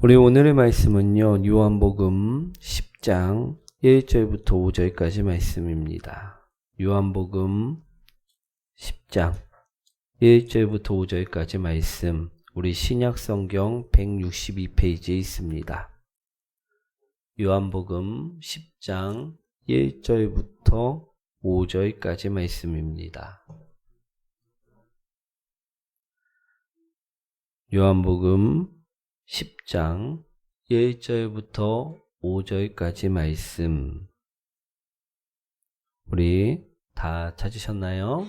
우리 오늘의 말씀은요, 요한복음 10장 1절부터 5절까지 말씀입니다. 요한복음 10장 1절부터 5절까지 말씀, 우리 신약성경 162페이지에 있습니다. 요한복음 10장 1절부터 5절까지 말씀입니다. 요한복음 10장 1절부터 5절까지 말씀. 우리 다 찾으셨나요?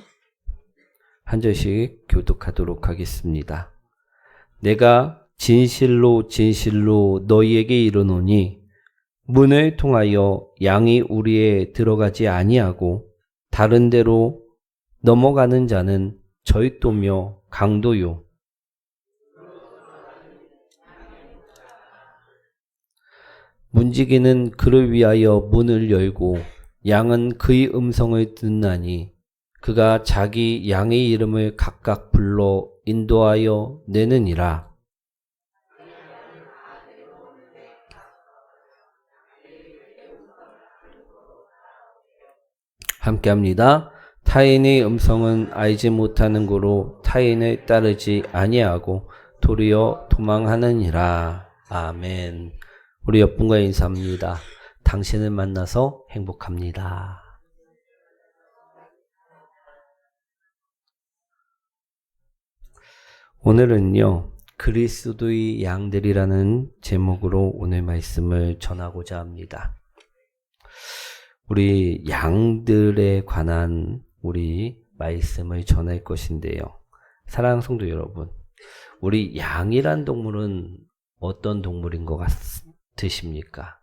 한 절씩 교독하도록 하겠습니다. 내가 진실로 진실로 너희에게 이르노니 문을 통하여 양이 우리에 들어가지 아니하고 다른 데로 넘어가는 자는 절도며 강도요 문지기는 그를 위하여 문을 열고 양은 그의 음성을 듣나니 그가 자기 양의 이름을 각각 불러 인도하여 내느니라. 함께 합니다. 타인의 음성은 알지 못하는 고로 타인을 따르지 아니하고 도리어 도망하느니라. 아멘. 우리 옆분과 인사합니다. 당신을 만나서 행복합니다. 오늘은요, 그리스도의 양들이라는 제목으로 오늘 말씀을 전하고자 합니다. 우리 양들에 관한 우리 말씀을 전할 것인데요. 사랑하는 성도 여러분, 우리 양이란 동물은 어떤 동물인 것 같 으십니까?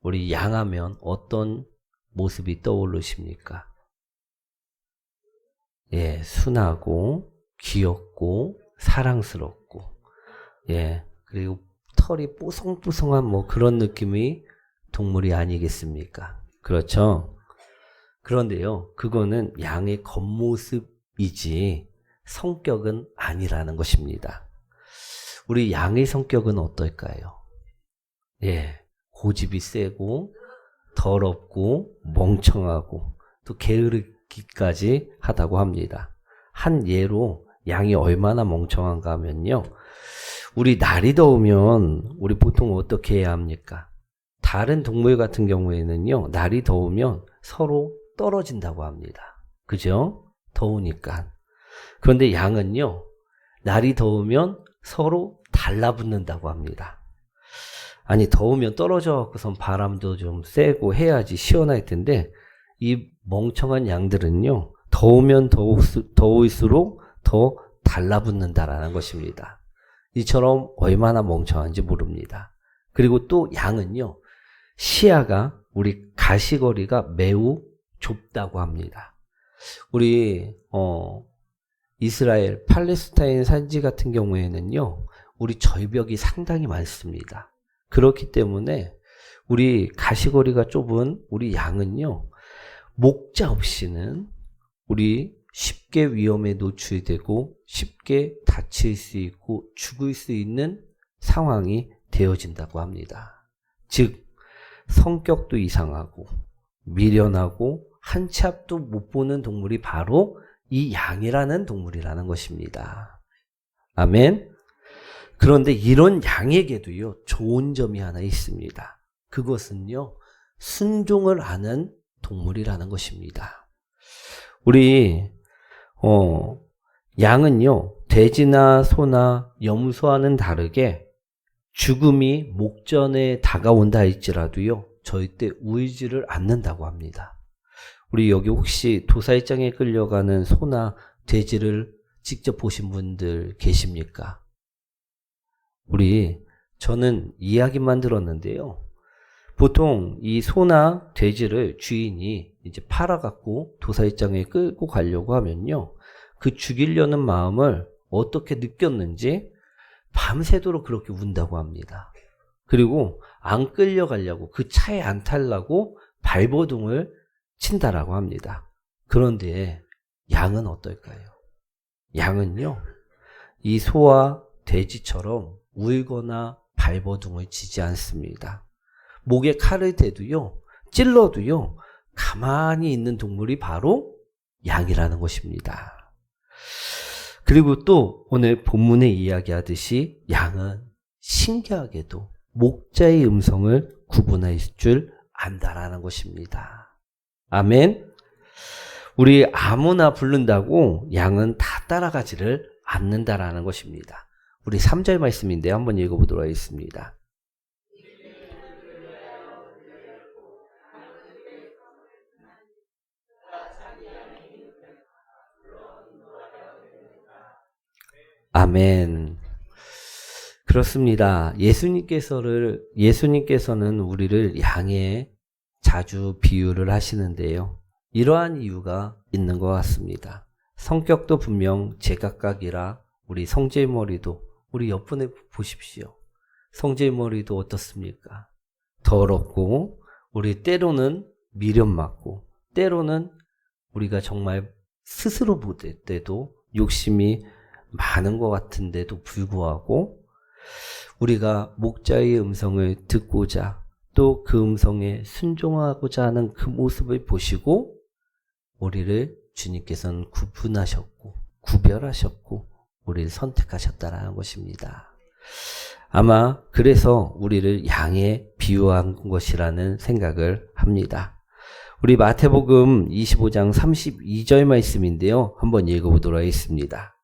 우리 양하면 어떤 모습이 떠오르십니까? 예, 순하고, 귀엽고, 사랑스럽고, 예, 그리고 털이 뽀송뽀송한 뭐 그런 느낌이 동물이 아니겠습니까? 그렇죠? 그런데요, 그거는 양의 겉모습이지 성격은 아니라는 것입니다. 우리 양의 성격은 어떨까요? 예, 고집이 세고, 더럽고, 멍청하고, 또 게으르기까지 하다고 합니다. 한 예로 양이 얼마나 멍청한가 하면요. 우리 날이 더우면 우리 보통 어떻게 해야 합니까? 다른 동물 같은 경우에는요, 날이 더우면 서로 떨어진다고 합니다. 그죠? 더우니까. 그런데 양은요, 날이 더우면 서로 달라붙는다고 합니다. 아니, 더우면 떨어져갖고선 바람도 좀 세고 해야지 시원할 텐데, 이 멍청한 양들은요, 더우면 더울수록 더 달라붙는다라는 것입니다. 이처럼 얼마나 멍청한지 모릅니다. 그리고 또 양은요, 시야가 우리 가시거리가 매우 좁다고 합니다. 우리 어 이스라엘 팔레스타인 산지 같은 경우에는요. 우리 절벽이 상당히 많습니다. 그렇기 때문에 우리 가시거리가 좁은 우리 양은요. 목자 없이는 우리 쉽게 위험에 노출되고 쉽게 다칠 수 있고 죽을 수 있는 상황이 되어진다고 합니다. 즉 성격도 이상하고 미련하고 한 치 앞도 못 보는 동물이 바로 이 양이라는 동물이라는 것입니다. 아멘. 그런데 이런 양에게도요, 좋은 점이 하나 있습니다. 그것은요, 순종을 하는 동물이라는 것입니다. 우리, 어, 양은요, 돼지나 소나 염소와는 다르게 죽음이 목전에 다가온다 할지라도요, 절대 울지를 않는다고 합니다. 우리 여기 혹시 도사일장에 끌려가는 소나 돼지를 직접 보신 분들 계십니까? 우리, 저는 이야기만 들었는데요. 보통 이 소나 돼지를 주인이 이제 팔아갖고 도사일장에 끌고 가려고 하면요. 그 죽이려는 마음을 어떻게 느꼈는지 밤새도록 그렇게 운다고 합니다. 그리고 안 끌려가려고 그 차에 안 탈라고 발버둥을 친다라고 합니다. 그런데 양은 어떨까요? 양은요, 이 소와 돼지처럼 울거나 발버둥을 치지 않습니다. 목에 칼을 대도요, 찔러도요, 가만히 있는 동물이 바로 양이라는 것입니다. 그리고 또 오늘 본문에 이야기하듯이 양은 신기하게도 목자의 음성을 구분할 줄 안다라는 것입니다. 아멘. 우리 아무나 부른다고 양은 다 따라가지를 않는다라는 것입니다. 우리 3절 말씀인데 한번 읽어보도록 하겠습니다. 아멘. 그렇습니다. 예수님께서를 예수님께서는 우리를 양에 자주 비유를 하시는데요. 이러한 이유가 있는 것 같습니다. 성격도 분명 제각각이라 우리 성재의 머리도 우리 옆분에 보십시오. 성재의 머리도 어떻습니까? 더럽고 우리 때로는 미련 맞고 때로는 우리가 정말 스스로 볼 때도 욕심이 많은 것 같은데도 불구하고 우리가 목자의 음성을 듣고자 또 그 음성에 순종하고자 하는 그 모습을 보시고 우리를 주님께서는 구분하셨고 구별하셨고 우리를 선택하셨다라는 것입니다. 아마 그래서 우리를 양에 비유한 것이라는 생각을 합니다. 우리 마태복음 25장 32절 말씀인데요. 한번 읽어보도록 하겠습니다.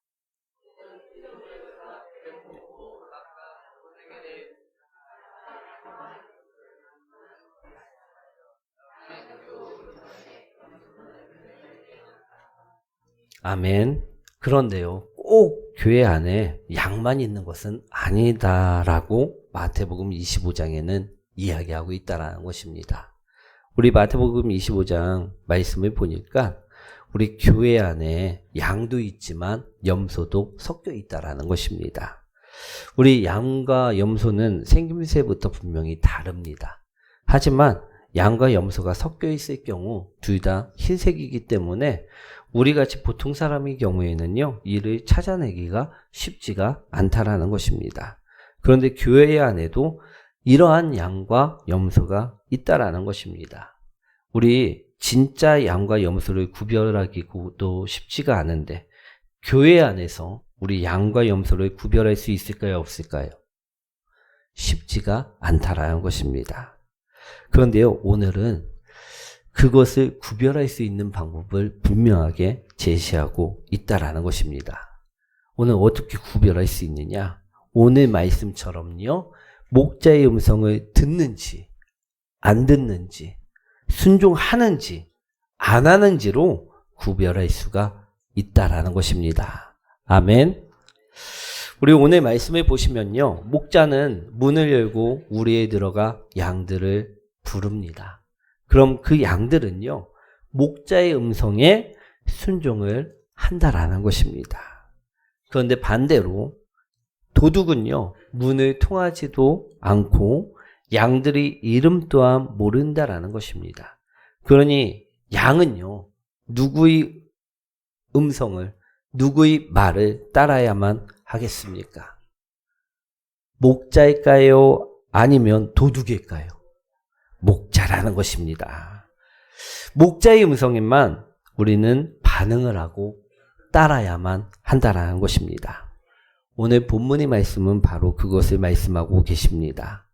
아멘. 그런데요, 꼭 교회 안에 양만 있는 것은 아니다라고 마태복음 25장에는 이야기하고 있다라는 것입니다. 우리 마태복음 25장 말씀을 보니까 우리 교회 안에 양도 있지만 염소도 섞여 있다라는 것입니다. 우리 양과 염소는 생김새부터 분명히 다릅니다. 하지만 양과 염소가 섞여 있을 경우 둘 다 흰색이기 때문에 우리 같이 보통 사람의 경우에는요, 이를 찾아내기가 쉽지가 않다라는 것입니다. 그런데 교회 안에도 이러한 양과 염소가 있다라는 것입니다. 우리 진짜 양과 염소를 구별하기도 쉽지가 않은데, 교회 안에서 우리 양과 염소를 구별할 수 있을까요? 없을까요? 쉽지가 않다라는 것입니다. 그런데요, 오늘은 그것을 구별할 수 있는 방법을 분명하게 제시하고 있다라는 것입니다. 오늘 어떻게 구별할 수 있느냐? 오늘 말씀처럼요, 목자의 음성을 듣는지, 안 듣는지, 순종하는지, 안 하는지로 구별할 수가 있다라는 것입니다. 아멘. 우리 오늘 말씀을 보시면요, 목자는 문을 열고 우리에 들어가 양들을 부릅니다. 그럼 그 양들은요, 목자의 음성에 순종을 한다라는 것입니다. 그런데 반대로 도둑은요, 문을 통하지도 않고 양들이 이름 또한 모른다라는 것입니다. 그러니 양은요, 누구의 음성을, 누구의 말을 따라야만 하겠습니까? 목자일까요? 아니면 도둑일까요? 목자라는 것입니다. 목자의 음성에만 우리는 반응을 하고 따라야만 한다라는 것입니다. 오늘 본문의 말씀은 바로 그것을 말씀하고 계십니다.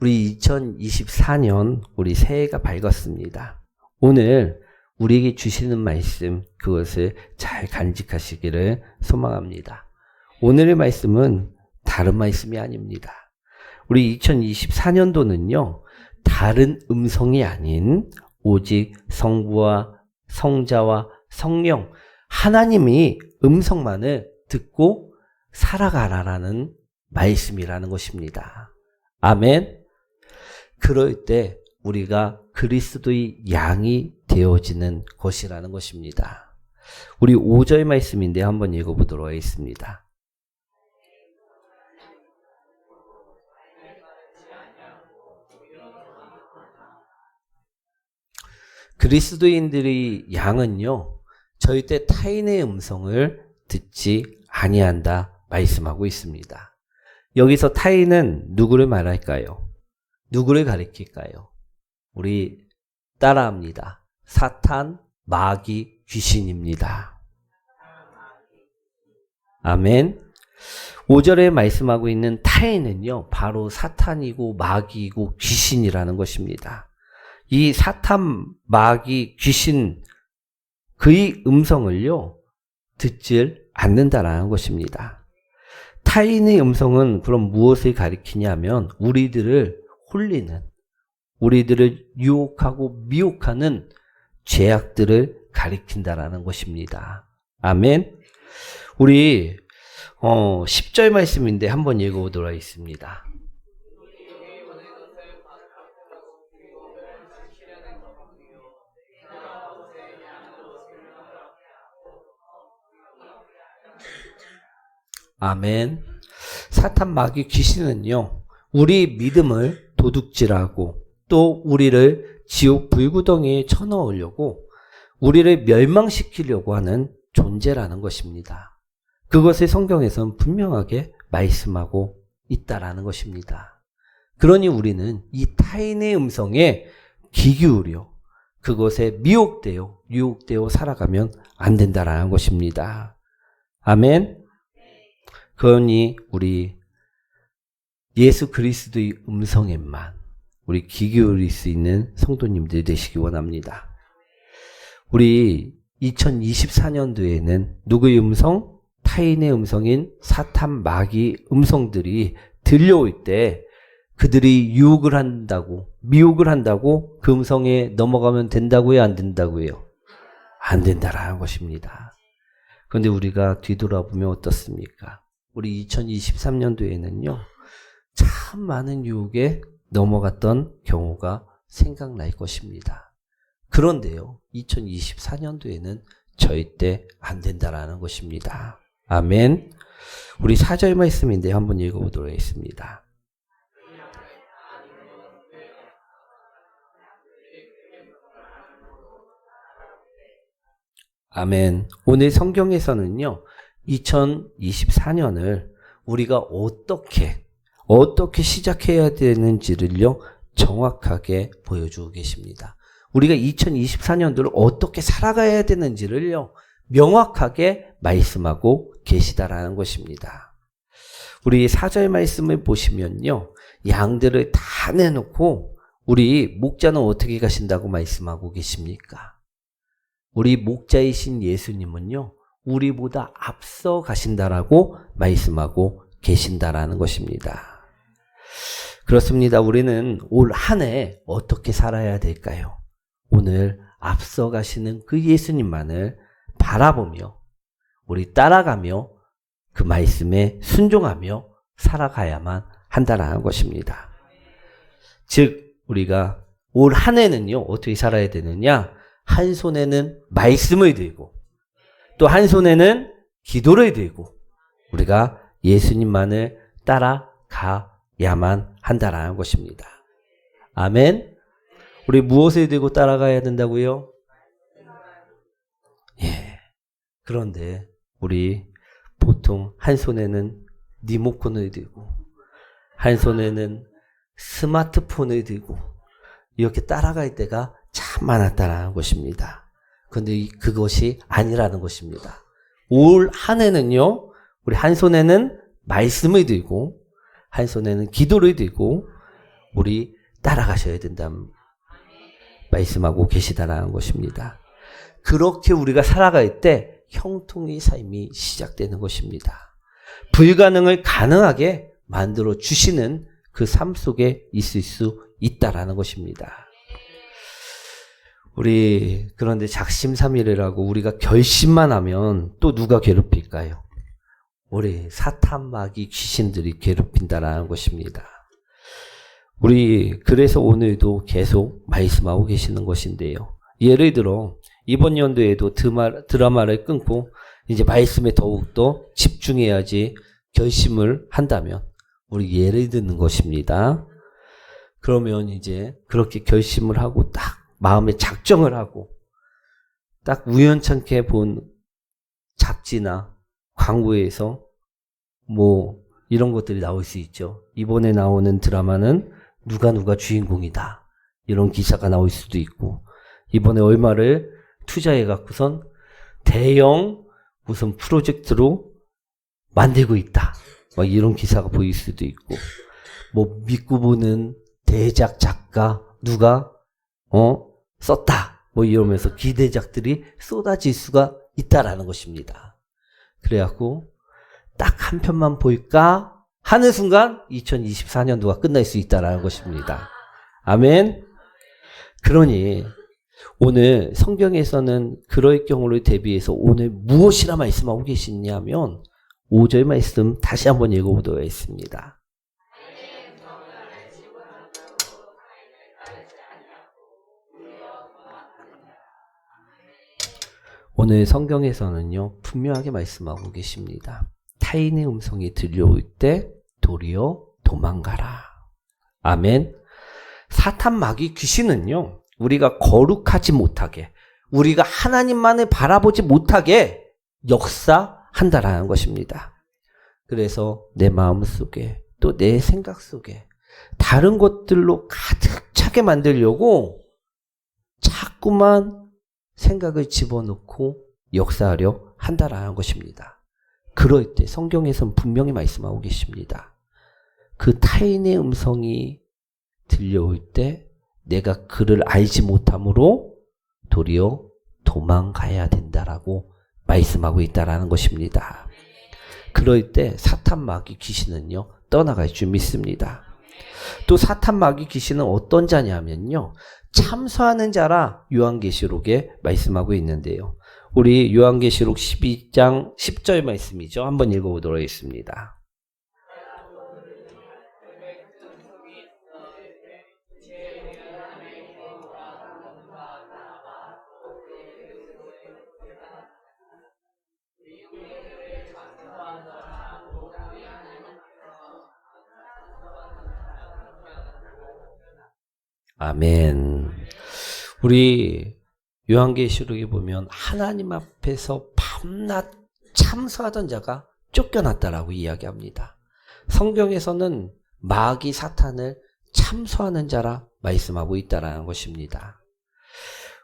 우리 2024년 우리 새해가 밝았습니다. 오늘 우리에게 주시는 말씀 그것을 잘 간직하시기를 소망합니다. 오늘의 말씀은 다른 말씀이 아닙니다. 우리 2024년도는요. 다른 음성이 아닌 오직 성부와 성자와 성령 하나님이 음성만을 듣고 살아가라라는 말씀이라는 것입니다. 아멘. 그럴 때 우리가 그리스도의 양이 되어지는 것이라는 것입니다. 우리 5절 말씀인데 한번 읽어보도록 하겠습니다. 그리스도인들이 양은요, 절대 타인의 음성을 듣지 아니한다 말씀하고 있습니다. 여기서 타인은 누구를 말할까요? 누구를 가리킬까요? 우리 따라합니다. 사탄, 마귀, 귀신입니다. 아멘. 5절에 말씀하고 있는 타인은요, 바로 사탄이고 마귀이고 귀신이라는 것입니다. 이 사탄, 마귀, 귀신, 그의 음성을요, 듣질 않는다라는 것입니다. 타인의 음성은 그럼 무엇을 가리키냐면, 우리들을 홀리는, 우리들을 유혹하고 미혹하는 죄악들을 가리킨다라는 것입니다. 아멘. 우리 어, 10절 말씀인데 한번 읽어보도록 하겠습니다. 아멘. 사탄 마귀 귀신은요, 우리 믿음을 도둑질하고 또 우리를 지옥 불구덩이에 쳐넣으려고 우리를 멸망시키려고 하는 존재라는 것입니다. 그것을 성경에서는 분명하게 말씀하고 있다라는 것입니다. 그러니 우리는 이 타인의 음성에 귀 기울여 그것에 미혹되어 유혹되어 살아가면 안 된다라는 것입니다. 아멘. 그러니 우리 예수 그리스도의 음성에만 우리 귀 기울일 수 있는 성도님들 되시기 원합니다. 우리 2024년도에는 누구의 음성? 타인의 음성인 사탄 마귀 음성들이 들려올 때 그들이 유혹을 한다고 미혹을 한다고 그 음성에 넘어가면 된다고요 안 된다고요 안 된다라는 것입니다. 그런데 우리가 뒤돌아보면 어떻습니까? 우리 2023년도에는요 참 많은 유혹에 넘어갔던 경우가 생각날 것입니다. 그런데요 2024년도에는 절대 안 된다라는 것입니다. 아멘. 우리 사절 말씀인데 한번 읽어보도록 하겠습니다. 아멘. 오늘 성경에서는요, 2024년을 우리가 어떻게, 어떻게 시작해야 되는지를요, 정확하게 보여주고 계십니다. 우리가 2024년도를 어떻게 살아가야 되는지를요, 명확하게 말씀하고 계시다라는 것입니다. 우리 사절 말씀을 보시면요. 양들을 다 내놓고 우리 목자는 어떻게 가신다고 말씀하고 계십니까? 우리 목자이신 예수님은요. 우리보다 앞서 가신다라고 말씀하고 계신다라는 것입니다. 그렇습니다. 우리는 올 한 해 어떻게 살아야 될까요? 오늘 앞서 가시는 그 예수님만을 바라보며 우리 따라가며 그 말씀에 순종하며 살아가야만 한다라는 것입니다. 즉 우리가 올 한 해는요 어떻게 살아야 되느냐? 한 손에는 말씀을 들고 또 한 손에는 기도를 들고 우리가 예수님만을 따라가야만 한다라는 것입니다. 아멘. 우리 무엇을 들고 따라가야 된다고요? 예. 그런데 우리 보통 한 손에는 리모컨을 들고 한 손에는 스마트폰을 들고 이렇게 따라갈 때가 참 많았다는 것입니다. 그런데 그것이 아니라는 것입니다. 올 한 해는요, 우리 한 손에는 말씀을 들고, 한 손에는 기도를 들고, 우리 따라가셔야 된다는 말씀하고 계시다라는 것입니다. 그렇게 우리가 살아갈 때 형통의 삶이 시작되는 것입니다. 불가능을 가능하게 만들어 주시는 그 삶 속에 있을 수 있다라는 것입니다. 우리 그런데 작심삼일이라고 우리가 결심만 하면 또 누가 괴롭힐까요? 우리 사탄마귀 귀신들이 괴롭힌다라는 것입니다. 우리 그래서 오늘도 계속 말씀하고 계시는 것인데요. 예를 들어 이번 연도에도 드라마를 끊고 이제 말씀에 더욱더 집중해야지 결심을 한다면 우리 예를 듣는 것입니다. 그러면 이제 그렇게 결심을 하고 딱 마음에 작정을 하고 딱 우연찮게 본 잡지나 광고에서 뭐 이런 것들이 나올 수 있죠. 이번에 나오는 드라마는 누가 누가 주인공이다. 이런 기사가 나올 수도 있고, 이번에 얼마를 투자해 갖고선 대형 무슨 프로젝트로 만들고 있다. 막 이런 기사가 보일 수도 있고, 뭐 믿고 보는 대작 작가 누가 어 썼다. 뭐 이러면서 기대작들이 쏟아질 수가 있다라는 것입니다. 그래갖고 딱 한 편만 볼까 하는 순간 2024년도가 끝날 수 있다라는 것입니다. 아멘. 그러니 오늘 성경에서는 그럴 경우를 대비해서 오늘 무엇이라 말씀하고 계시냐면 5절 말씀 다시 한번 읽어보도록 하겠습니다. 오늘 성경에서는요, 분명하게 말씀하고 계십니다. 타인의 음성이 들려올 때 도리어 도망가라. 아멘. 사탄 마귀 귀신은요, 우리가 거룩하지 못하게, 우리가 하나님만을 바라보지 못하게 역사한다라는 것입니다. 그래서 내 마음 속에 또 내 생각 속에 다른 것들로 가득 차게 만들려고 자꾸만 생각을 집어넣고 역사하려 한다라는 것입니다. 그럴 때 성경에서는 분명히 말씀하고 계십니다. 그 타인의 음성이 들려올 때 내가 그를 알지 못함으로 도리어 도망가야 된다라고 말씀하고 있다라는 것입니다. 그럴 때 사탄 마귀 귀신은요 떠나갈 줄 믿습니다. 또 사탄 마귀 귀신은 어떤 자냐면요 참소하는 자라 요한계시록에 말씀하고 있는데요. 우리 요한계시록 12장 10절 말씀이죠. 한번 읽어보도록 하겠습니다. 아멘. 우리 요한계시록에 보면 하나님 앞에서 밤낮 참소하던 자가 쫓겨났다라고 이야기합니다. 성경에서는 마귀 사탄을 참소하는 자라 말씀하고 있다라는 것입니다.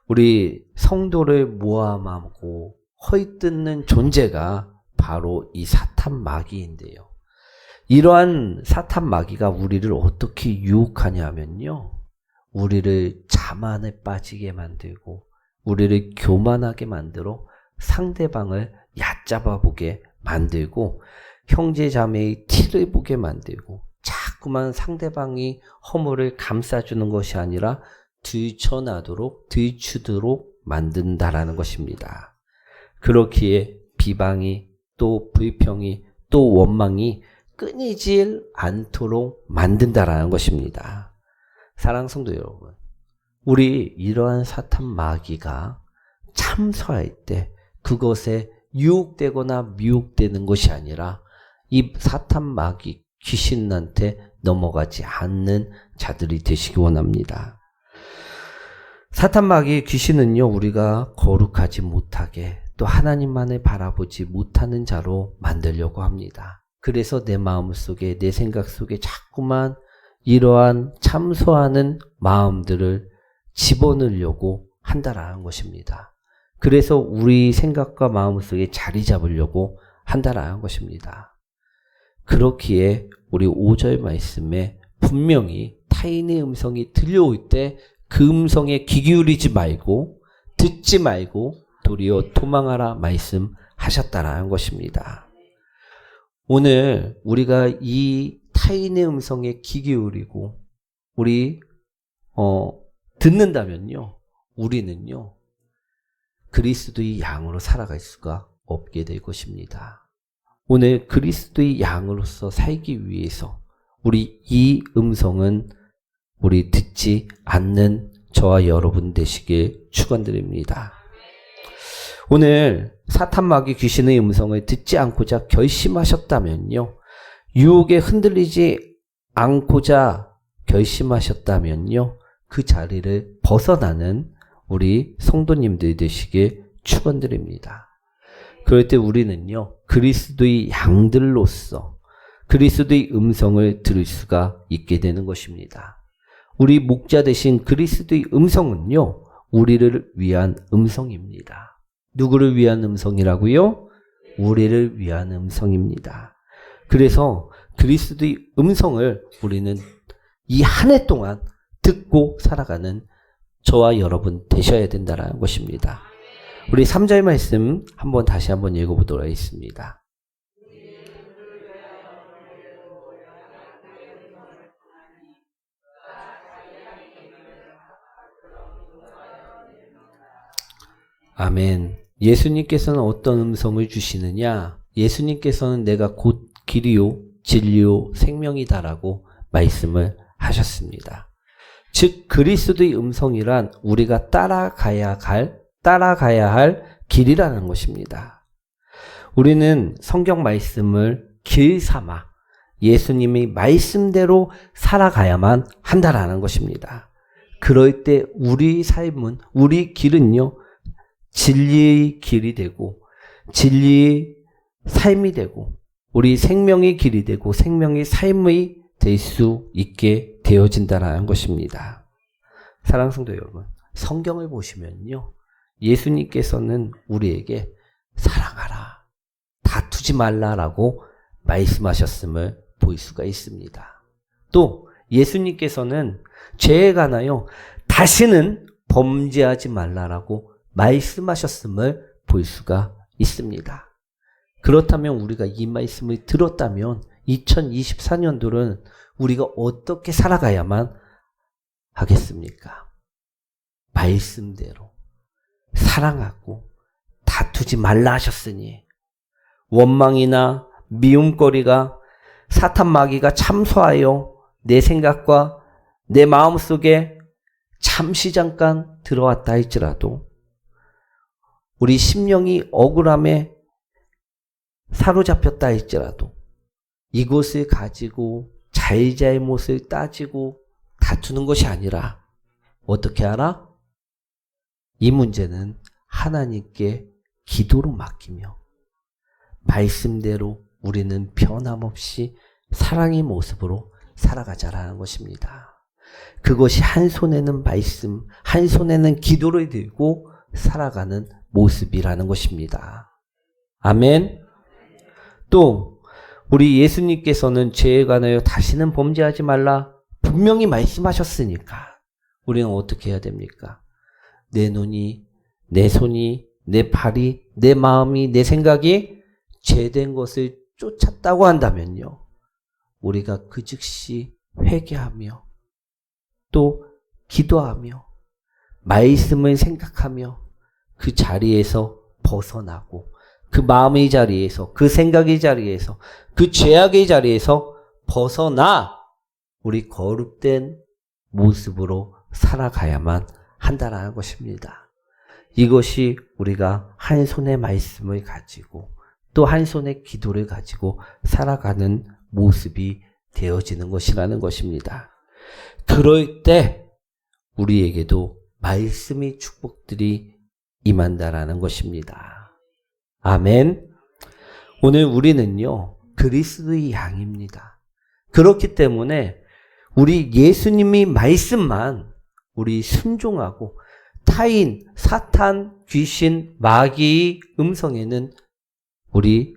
우리 성도를 모함하고 허이뜯는 존재가 바로 이 사탄 마귀인데요. 이러한 사탄 마귀가 우리를 어떻게 유혹하냐면요. 우리를 자만에 빠지게 만들고 우리를 교만하게 만들어 상대방을 얕잡아 보게 만들고 형제 자매의 티를 보게 만들고 자꾸만 상대방이 허물을 감싸주는 것이 아니라 들쳐나도록 들추도록 만든다라는 것입니다. 그렇기에 비방이 또 불평이 또 원망이 끊이질 않도록 만든다라는 것입니다. 사랑 성도 여러분, 우리 이러한 사탄 마귀가 참소할 때 그것에 유혹되거나 미혹되는 것이 아니라 이 사탄 마귀 귀신한테 넘어가지 않는 자들이 되시기 원합니다. 사탄 마귀 귀신은요, 우리가 거룩하지 못하게 또 하나님만을 바라보지 못하는 자로 만들려고 합니다. 그래서 내 마음 속에, 내 생각 속에 자꾸만 이러한 참소하는 마음들을 집어넣으려고 한다라는 것입니다. 그래서 우리 생각과 마음 속에 자리 잡으려고 한다라는 것입니다. 그렇기에 우리 5절 말씀에 분명히 타인의 음성이 들려올 때 그 음성에 귀 기울이지 말고 듣지 말고 도리어 도망하라 말씀하셨다라는 것입니다. 오늘 우리가 이 타인의 음성에 귀 기울이고 우리 어 듣는다면요. 우리는요. 그리스도의 양으로 살아갈 수가 없게 될 것입니다. 오늘 그리스도의 양으로서 살기 위해서 우리 이 음성은 우리 듣지 않는 저와 여러분 되시길 축원드립니다. 오늘 사탄 마귀 귀신의 음성을 듣지 않고자 결심하셨다면요. 유혹에 흔들리지 않고자 결심하셨다면요. 그 자리를 벗어나는 우리 성도님들 되시길 축원드립니다. 그럴 때 우리는요. 그리스도의 양들로서 그리스도의 음성을 들을 수가 있게 되는 것입니다. 우리 목자 대신 그리스도의 음성은요, 우리를 위한 음성입니다. 누구를 위한 음성이라고요? 우리를 위한 음성입니다. 그래서 그리스도의 음성을 우리는 이 한 해 동안 듣고 살아가는 저와 여러분 되셔야 된다는 것입니다. 우리 3절 말씀 한번 다시 한번 읽어보도록 하겠습니다. 아멘. 예수님께서는 어떤 음성을 주시느냐? 예수님께서는 내가 곧 길이요, 진리요, 생명이다라고 말씀을 하셨습니다. 즉, 그리스도의 음성이란 우리가 따라가야 갈, 따라가야 할 길이라는 것입니다. 우리는 성경 말씀을 길 삼아 예수님의 말씀대로 살아가야만 한다라는 것입니다. 그럴 때 우리 삶은, 우리 길은요, 진리의 길이 되고 진리의 삶이 되고 우리 생명의 길이 되고 생명의 삶의 될수 있게 되어진다는 것입니다. 사랑 성도 여러분, 성경을 보시면요. 예수님께서는 우리에게 사랑하라, 다투지 말라라고 말씀하셨음을 볼 수가 있습니다. 또 예수님께서는 죄에 관하여 다시는 범죄하지 말라라고 말씀하셨음을 볼 수가 있습니다. 그렇다면 우리가 이 말씀을 들었다면 2024년도는 우리가 어떻게 살아가야만 하겠습니까? 말씀대로 사랑하고 다투지 말라 하셨으니 원망이나 미움거리가 사탄 마귀가 참소하여 내 생각과 내 마음 속에 잠시 잠깐 들어왔다 할지라도 우리 심령이 억울함에 사로잡혔다 할지라도 이곳을 가지고 잘잘못을 따지고 다투는 것이 아니라 어떻게 알아? 이 문제는 하나님께 기도로 맡기며 말씀대로 우리는 변함없이 사랑의 모습으로 살아가자라는 것입니다. 그것이 한 손에는 말씀, 한 손에는 기도를 들고 살아가는 모습이라는 것입니다. 아멘. 또 우리 예수님께서는 죄에 관하여 다시는 범죄하지 말라 분명히 말씀하셨으니까 우리는 어떻게 해야 됩니까? 내 눈이, 내 손이, 내 발이, 내 마음이, 내 생각이 죄된 것을 쫓았다고 한다면요. 우리가 그 즉시 회개하며 또 기도하며 말씀을 생각하며 그 자리에서 벗어나고 그 마음의 자리에서 그 생각의 자리에서 그 죄악의 자리에서 벗어나 우리 거룩된 모습으로 살아가야만 한다라는 것입니다. 이것이 우리가 한 손의 말씀을 가지고 또 한 손의 기도를 가지고 살아가는 모습이 되어지는 것이라는 것입니다. 그럴 때 우리에게도 말씀의 축복들이 임한다라는 것입니다. 아멘. 오늘 우리는요, 그리스도의 양입니다. 그렇기 때문에 우리 예수님이 말씀만 우리 순종하고 타인, 사탄, 귀신, 마귀의 음성에는 우리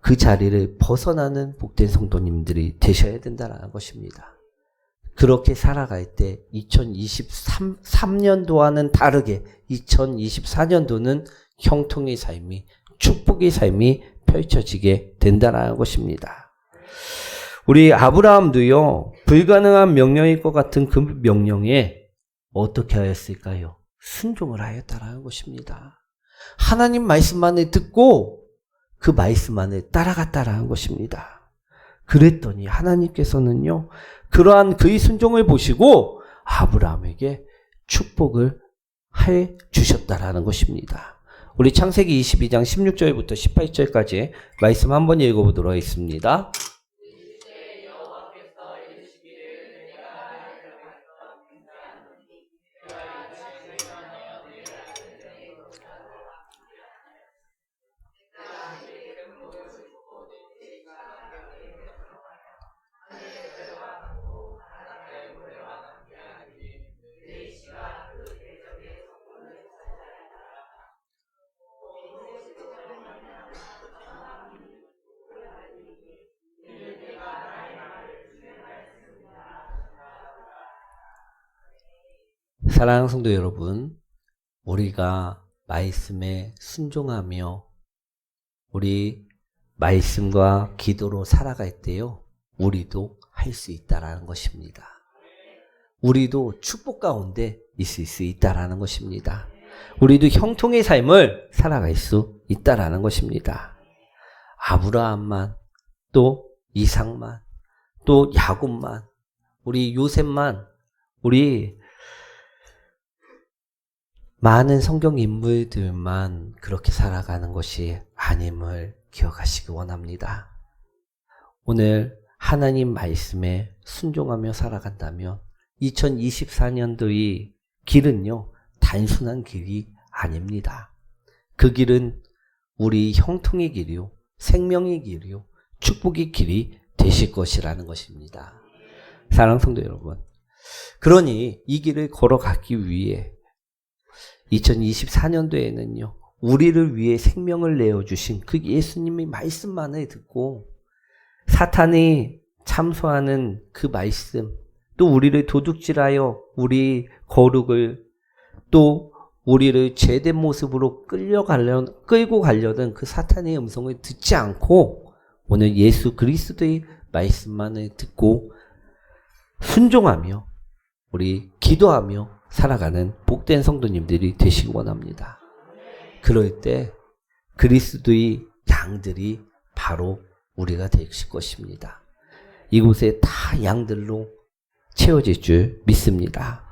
그 자리를 벗어나는 복된 성도님들이 되셔야 된다는 것입니다. 그렇게 살아갈 때 2023년도와는 다르게 2024년도는 형통의 삶이 축복의 삶이 펼쳐지게 된다는 것입니다. 우리 아브라함도요, 불가능한 명령일 것 같은 그 명령에 어떻게 하였을까요? 순종을 하였다라는 것입니다. 하나님 말씀만을 듣고 그 말씀만을 따라갔다라는 것입니다. 그랬더니 하나님께서는요, 그러한 그의 순종을 보시고 아브라함에게 축복을 해 주셨다라는 것입니다. 우리 창세기 22장 16절부터 18절까지 말씀 한번 읽어보도록 하겠습니다. 사랑하는 성도 여러분, 우리가 말씀에 순종하며 우리 말씀과 기도로 살아갈 때요, 우리도 할 수 있다라는 것입니다. 우리도 축복 가운데 있을 수 있다라는 것입니다. 우리도 형통의 삶을 살아갈 수 있다라는 것입니다. 아브라함만, 또 이삭만, 또 야곱만, 우리 요셉만, 우리 많은 성경 인물들만 그렇게 살아가는 것이 아님을 기억하시기 원합니다. 오늘 하나님 말씀에 순종하며 살아간다면 2024년도의 길은요, 단순한 길이 아닙니다. 그 길은 우리 형통의 길이요, 생명의 길이요, 축복의 길이 되실 것이라는 것입니다. 사랑 성도 여러분. 그러니 이 길을 걸어가기 위해 2024년도에는요, 우리를 위해 생명을 내어주신 그 예수님의 말씀만을 듣고 사탄이 참소하는 그 말씀, 또 우리를 도둑질하여 우리 거룩을 또 우리를 죄된 모습으로 끌려가려, 끌고 가려던 그 사탄의 음성을 듣지 않고 오늘 예수 그리스도의 말씀만을 듣고 순종하며 우리 기도하며 살아가는 복된 성도님들이 되시기 원합니다. 그럴 때 그리스도의 양들이 바로 우리가 되실 것입니다. 이곳에 다 양들로 채워질 줄 믿습니다.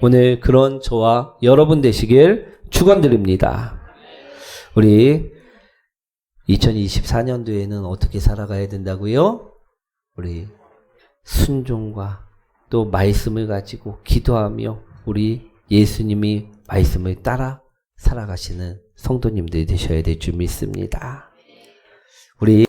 오늘 그런 저와 여러분 되시길 축원드립니다. 우리 2024년도에는 어떻게 살아가야 된다고요? 우리 순종과 또 말씀을 가지고 기도하며 우리 예수님이 말씀을 따라 살아가시는 성도님들이 되셔야 될 줄 믿습니다. 우리